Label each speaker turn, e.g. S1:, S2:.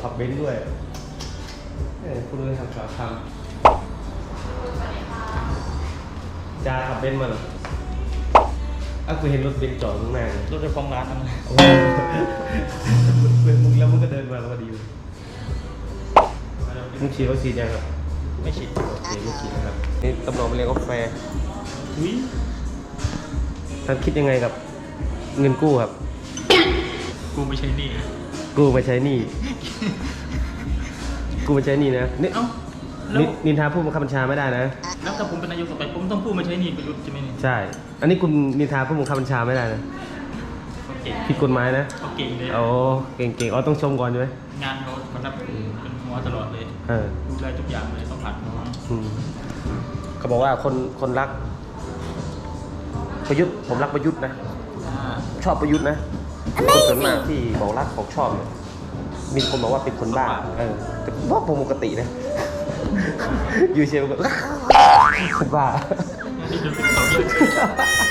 S1: ขับเบนซ์ด้วยเออคุณเลยทำสาวทำจ้าขับเบนซ์มาเหรออะกูเห็นรถเบนซ์จอดข้างหน้าเลย
S2: รถเจ้าของร้านนั่นนะ
S1: โอ้โหมึงแล้วมึงก็เดินมาแล้วก็ดีเลยมึงฉีดวัคซีนยังครับ
S2: ไม่ฉีด
S1: โอเคไม่ฉีดนะครับ นี่ตำรวจมาเรียนกาแฟ
S2: อุ้ย
S1: ท่านคิดยังไงกับ เงินกู้ครับ
S2: กูไม่ใช่หนี่
S1: กู้มาใช้หนี้ กู้มาใช้หนี้นะนี่
S2: เอ้าแล้ว
S1: นินินทาผู้บังคับบัญชาไม่ได้นะ
S2: แล้วถ้าผมเป็นนายกต่อไปผมต้องพูดไม่ใช่หนี่ประยุทธ์ใช่ไหมเนี่ย
S1: ใช่ อันนี้คุณนินทาผู้บังคับบัญชาไม่ได้นะ
S2: เขาเก่ง
S1: ผิดกฎหมายนะ
S2: เขาเก่งเลย
S1: โอ้เก่งๆอ๋อต้องชมก่อนใช่ไหม
S2: งานเขาเขารับเป็นหัวตลอดเลย
S1: เออ
S2: ดูแลทุกอย่างเลยต้องผ่านหัว
S1: อืมเขาบอกว่าคนคนรัก ประยุทธ์ผมรักประยุทธ์นะ
S2: อ่า
S1: ชอบประยุทธ์นะคนส่วนมากที่บอกรักของชอบเนี่ย มีคนบอกว่าเป็นคนบ้าเออแต่ว่าผมปกตินะ อยู่เชียร์ก็ คนบ้า
S2: นี่โดนติดต่อเยอะ